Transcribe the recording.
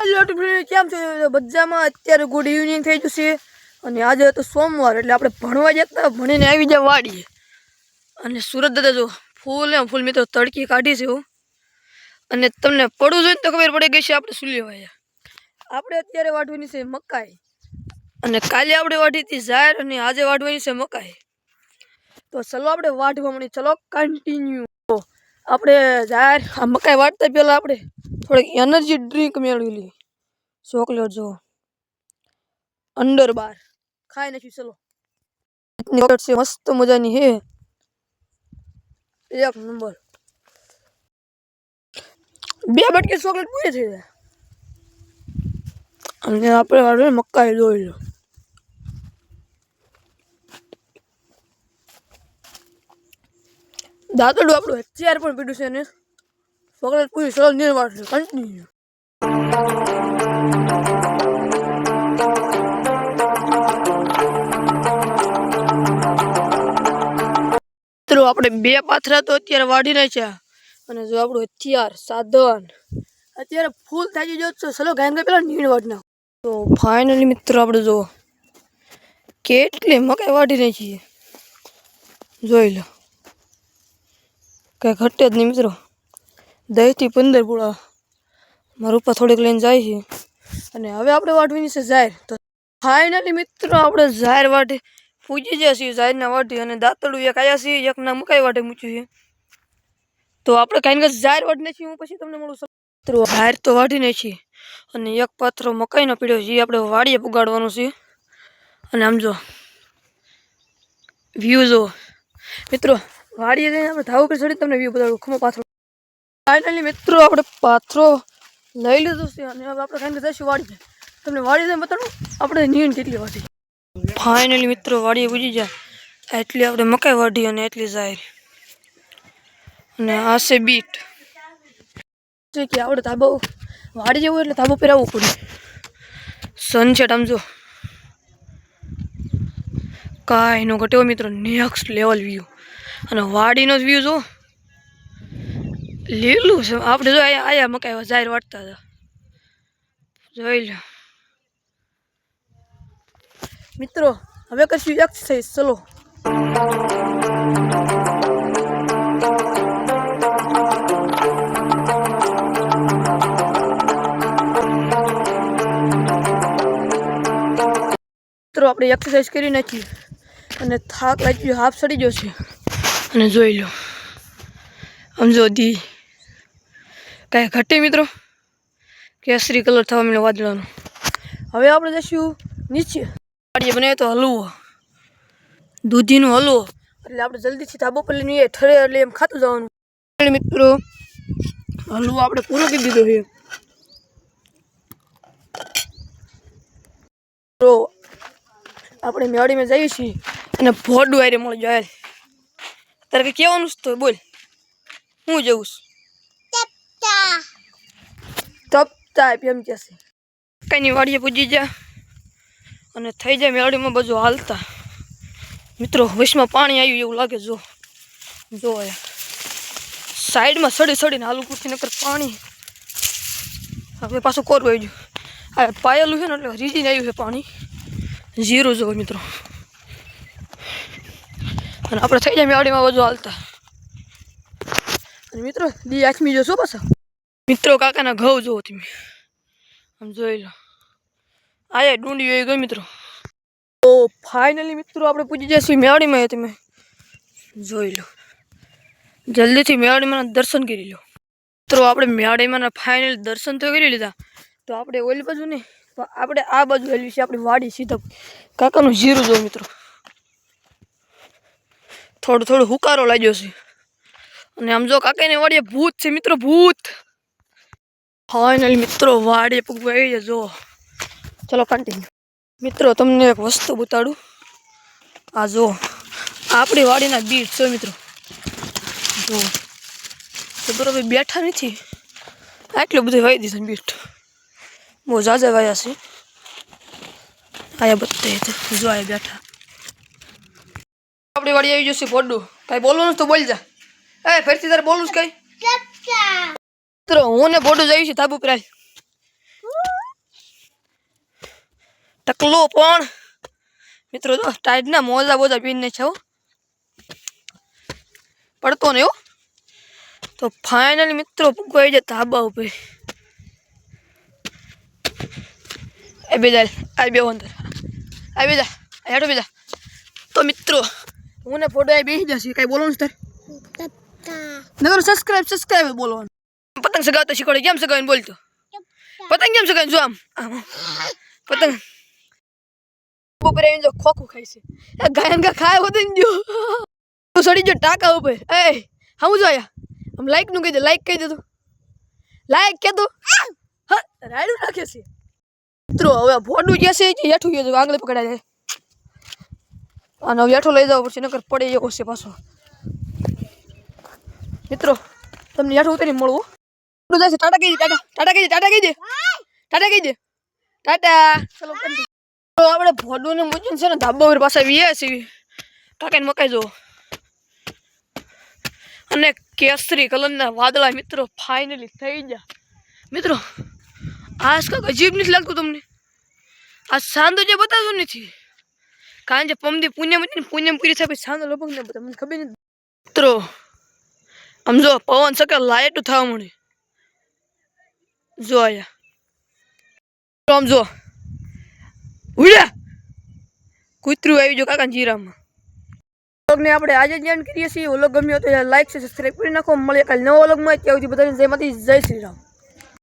Hello team કેમ છો? બધામાં અત્યારે ગુડ ઇવનિંગ થઈ જશે. અને આજે તો સોમવાર, એટલે આપણે ભણવા જતા ભણીને આવી જાય વાડીએ. અને સુરત દાદા જો ફૂલ એમ ફૂલ મિત્રો તડકી કાઢી છે અને તમને પડવું જોઈએ તો ખબર પડી ગઈ છે, આપણે શું લેવાય આપણે અત્યારે વાઢવાની છે મકાઈ. અને કાલે આપણે વાઢી હતી ઝાર અને આજે વાઢવાની છે મકાઈ. તો ચલો આપણે વાઢવા મળી ચલો કન્ટિન્યુ આપણે ઝાર આ મકાઈ વાટતા પહેલાં આપણે થોડીક એનર્જી ડ્રિંક મેળવી લી. ચોકલેટ જો. અંડર બાર ખાઈ નાખ્યું, ચલો. છે, મસ્ત મજાની હે. એક નંબર બે બટકી ચોકલેટ પૂરી થઈ જાય. અને આપણે વાળે મકાઈ જોઈ લો. દાદડું આપણું અત્યારે પણ પીડ્યું છે ને. ચોકલેટ પૂરી સરળ નિર્વાળ છે કન્ટિન્યુ મિત્રો, આપણે બે પાથરા તો અત્યારે વાઢી છે. અને જો આપણું હથિયાર, સાધન, અત્યારે ફૂલ થઈ ગયો છે ચલો ગાયન ગાય પેલા નીણ વાઢ નાખ તો ફાઇનલી મિત્રો, આપણે જો કેટલી મકાઈ વાઢી નાખીએ જોઈ લો. કઈ ઘટે જ નહીં મિત્રો. દહીંથી પંદર પૂળા મારા ઉપર થોડીક લઈને જાય છે. અને હવે આપણે વાઢવાની છે ઝાહેર તો ફાઇનલી મિત્રો, આપણે ઝાહેર વાઢી પૂજી ગયા છીએ ઝાહેરના વાઢી અને દાંતડું એક આવ્યા છીએ એકના મકાઈ વાટે મૂક્યું છે. તો આપણે કાંઈ કાંઈ જાહેર છીએ નાખીએ હું પછી તમને મળું. મિત્રો, જાહેર તો વાટીને છીએ. અને એક પાથરો મકાઈનો પીડ્યો છે, એ આપણે વાડીએ પુગાડવાનો છે. અને આમ જો વ્યૂ જો મિત્રો, વાડીએ જઈને આપણે ધાવ ઉપર તમને વ્યૂ બતાવું ખમો પાથરો. ફાઇનલી મિત્રો, આપણે પાથરો લઈ લીધો છે અને હવે આપણે ખાઈને જઈશું વાડીએ. તમને વાડી જઈને બતાડું, આપણે નીણ કેટલી વાડી ફાઇનલી મિત્રો, વાડીએ પૂજી જાય. એટલી આપણે મકાઈ વાઢી અને એટલી જાહેર. અને આ છે બીટ. છે કે આપણે ધાબો, વાડી જવું એટલે ધાબો પહેરાવવું પડે. સનસેટ આમ જો. કાંઈ નો ઘટ્યો મિત્રો નેક્સ્ટ લેવલ વ્યૂ અને વાડીનો જ વ્યૂ જો. લીલું છે. આપણે જો આયા આયા મકાઈ જાહેર વાટતા હતા. જોઈ લો. મિત્રો, હવે કરશું એક્સરસાઇઝ ચલો. મિત્રો, આપણે એક્સરસાઇઝ કરી નાખી. અને થાક લાગ્યું, હાફ સડી ગયો છે. અને જોઈ લો. સમજો દી કાંઈ ઘટે મિત્રો? કેસરી કલર થવા મળ્યો વાદળાનો. હવે આપણે જઈશું નીચે. વાડીએ બનાવ્યો તો હલવો. દૂધીનો હલવો. એટલે આપણે જલ્દીથી ધાબો પર લઈને ઠરે એટલે એમ ખાતું જવાનું. મિત્રો, હલવો આપણે પૂરો કરી દીધો છે. તો આપણે મેવાડીમાં જઈએ છીએ અને ભોડું આરે મળી જાય. તારે કંઈ કહેવાનું જ તો બોલ. હું જવું છું. તપતા એમ કે છે. કઈની વાડીએ પૂજી જા. અને થઈ જાય મેળીમાં બધું હાલતા. મિત્રો, વિશમાં પાણી આવ્યું એવું લાગે જો. જો સાઈડમાં સડી સડીને હાલું પૂરથી નકર પાણી. હવે પાછું કોરું આવી ગયું. આ પાયેલું છે ને એટલે રીજીને આવ્યું છે પાણી. ઝીરો જો મિત્રો. અને આપણે થઈ જાય મેળીમાં બધું હાલતા. અને મિત્રો, દી આખમી જો શું પાછા? મિત્રો કાકાના ઘઉં જોવો તમે. આમ જોઈ લો. આયે ડુંડી હોય ગઈ મિત્રો. તો ફાઇનલી મિત્રો આપણે પૂછી જઈશું મેવાડીમાં તમે. જોઈ લો. જલ્દીથી મેવાડીમાં દર્શન કરી લો. મિત્રો આપણે મેવાડીમાં ફાઇનલ દર્શન તો કરી લીધા. તો આપણે ઓલી બાજુ નહીં. તો આપણે આ બાજુ હેલવી છે. આપણી વાડી સીધા કાકાનું જીરું જો મિત્રો. થોડું થોડું હુકારો લાગ્યો છે. અને આમ જો કાકાની વાડીએ ભૂત છે મિત્રો, ભૂત. ફાઇનલ મિત્રો વાડીએ પગ આવી જાય જો, ચલો કન્ટિન્યુ મિત્રો, તમને એક વસ્તુ બતાડું. આ જો, આપણી વાડીના બીટ છે, મિત્રો. જો, તો બરોબર બેઠા નથી. આટલું બધું વાઈ દીધું બીટ. બહુ જાજા વાયા છે. આયા બધા જો આયા બેઠા. આપણી વાડી આવી જશે ફોડું કાંઈ બોલવાનું તો બોલ જા એ, ફરીથી તારે બોલવું છે કઈ? મિત્રો હું ને બોડું જઈશું ધાબુ પર પ્રાય ટકલો પણ. મિત્રો તો ટાઈટના મોજા બોજા પીને છે પડતો ને હો. તો ફાઇનલી મિત્રો પૂગવાઈ જાય ધાબા ઉપર. એ બેજા આ બે અંદર. આ બેજા હેઠો બેજા તો મિત્રો હું ને ફોટો એ બેસી જશે. કઈ બોલવાનું ને તાર? નગર સબસ્ક્રાઇબ સબસ્ક્રાઇબ બોલવાનું. પતંગ સગાવતો શીખવાડે. કેમ સગાવીને બોલતો પતંગ કેમ સગાવીને જો આમ? આમ. પતંગ. ઉપર આવીને જો ખોખું ખાય છે. ગાયન કા ખાય હોતે ને જો. તું સડી જો ટાકા ઉપર. એ હું જો આયા. આમ લાઈકનું કહી દે લાઈક કહી દે તું. લાઈક કે તું. હા રાઈડ રાખે છે. મિત્રો, હવે ભોડું જે છે કે હેઠું ગયો આંગળે પકડાય છે. આનો હેઠું લઈ જવો પડશે, નકર પડે એવો છે પાછો. મિત્રો, તમને હેઠું ઉતરી મળવું જાય ટાટા કહી દે ટાટા કહી દે ટાટા કહી દે ટાટા કહી દે ટાટા ચલો તો આપણે ભોડું ને મૂકીને છે ને ધાબો પાસે વીએ છીએ કાકાને મકાઈ જો અને કેસરી કલરના વાદળા મિત્રો ફાઇનલી થઈ ગયા મિત્રો આ કાંક અજીબ નથી લાગતું તમને આ સાંદો જે બતાવતો નથી કારણ કે પમદી પુણ્યમ હતી ને પુણ્યમ પૂરી થાય પછી સાંદો લગભગ ને બતા મને ખબર નથી મિત્રો આમ જો પવન સકે લાઈટ થવા મળે જો આમ જો ઉડ્યા કૂતરું આવી જો કાકા જીરામાં વ્લોગને આપણે આજે જ એન્ડ કરીએ છીએ વ્લોગ ગમ્યો તો લાઈક છે સબસ્ક્રાઈબ કરી નાખો મળીએ કાલે નવો વ્લોગમાં ત્યાં સુધી બધાને જયમાંથી જય શ્રી રામ